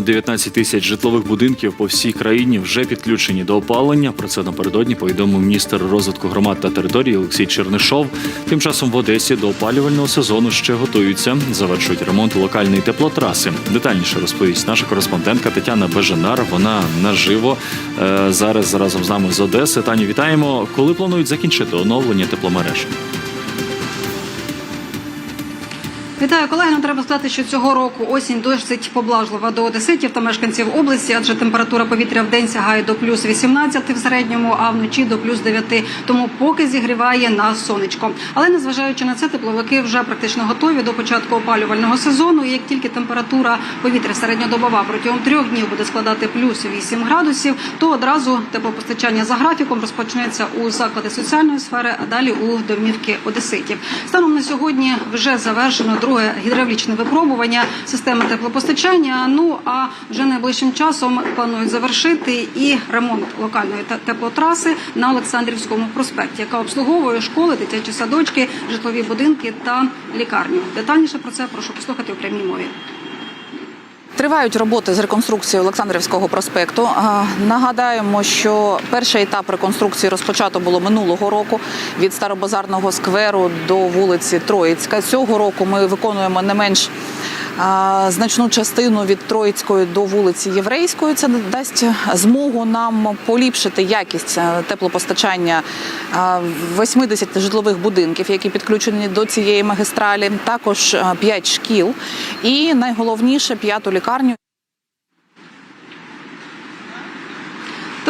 19 тисяч житлових будинків по всій країні вже підключені до опалення. Про це напередодні повідомив міністр розвитку громад та території Олексій Чернишов. Тим часом в Одесі до опалювального сезону ще готуються. Завершують ремонт локальної теплотраси. Детальніше розповість наша кореспондентка Тетяна Бежанар. Вона наживо е, зараз разом з нами з Одеси. Таню, вітаємо. Коли планують закінчити оновлення тепломереж? Вітаю колеги. Ну треба сказати, що цього року осінь досить поблажлива до одеситів та мешканців області, адже температура повітря в день сягає до плюс 18 в середньому, а вночі до плюс 9. Тому поки зігріває на сонечко. Але незважаючи на це, тепловики вже практично готові до початку опалювального сезону. І як тільки температура повітря середньодобова протягом трьох днів буде складати плюс 8 градусів, то одразу теплопостачання за графіком розпочнеться у заклади соціальної сфери, а далі у домівки одеситів. Станом на сьогодні вже завершено друге гідравлічне випробування системи теплопостачання. Ну а вже найближчим часом планують завершити і ремонт локальної те- теплотраси на Олександрівському проспекті, яка обслуговує школи, дитячі садочки, житлові будинки та лікарню. Детальніше про це прошу послухати у прямій мові. Тривають роботи з реконструкції Олександрівського проспекту. Нагадаємо, що перший етап реконструкції розпочато було минулого року від Старобазарного скверу до вулиці Троїцька. Цього року ми виконуємо не менш значну частину від Троїцької до вулиці Єврейської. Це дасть змогу нам поліпшити якість е, теплопостачання а, 80 житлових будинків, які підключені до цієї магістралі. Також 5 шкіл і найголовніше п'яту лікарню.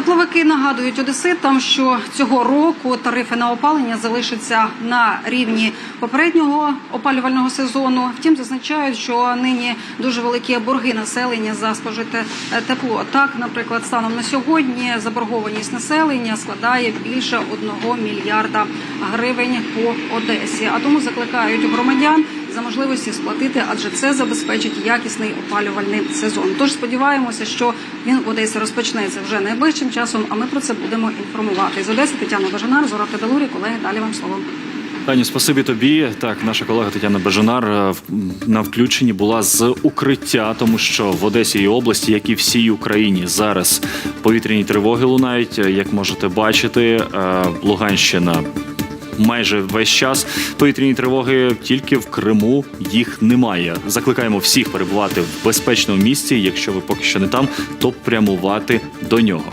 Тепловики нагадують одеситам, що цього року тарифи на опалення залишаться на рівні попереднього опалювального сезону. Втім, зазначають, що нині дуже великі борги населення за спожите е, тепло. Так, наприклад, станом на сьогодні заборгованість населення складає більше одного мільярда гривень по Одесі. А тому закликають громадян за можливості сплатити, адже це забезпечить якісний опалювальний сезон. Тож сподіваємося, що він в Одесі розпочнеться вже найближчим часом. А ми про це будемо інформувати. З Одеси Тетяна Бажанар, Зора Федалурі. Колеги, далі вам слово. Таню, спасибі тобі. Так, наша колега Тетяна Бежанар е, на включенні була з укриття, тому що в Одесі і області, як і всій Україні, зараз повітряні тривоги лунають. Е, Як можете бачити, е, Луганщина. Майже весь час повітряні тривоги тільки в Криму їх немає. Закликаємо всіх перебувати в безпечному місці. Якщо ви поки що не там, то прямувати до нього.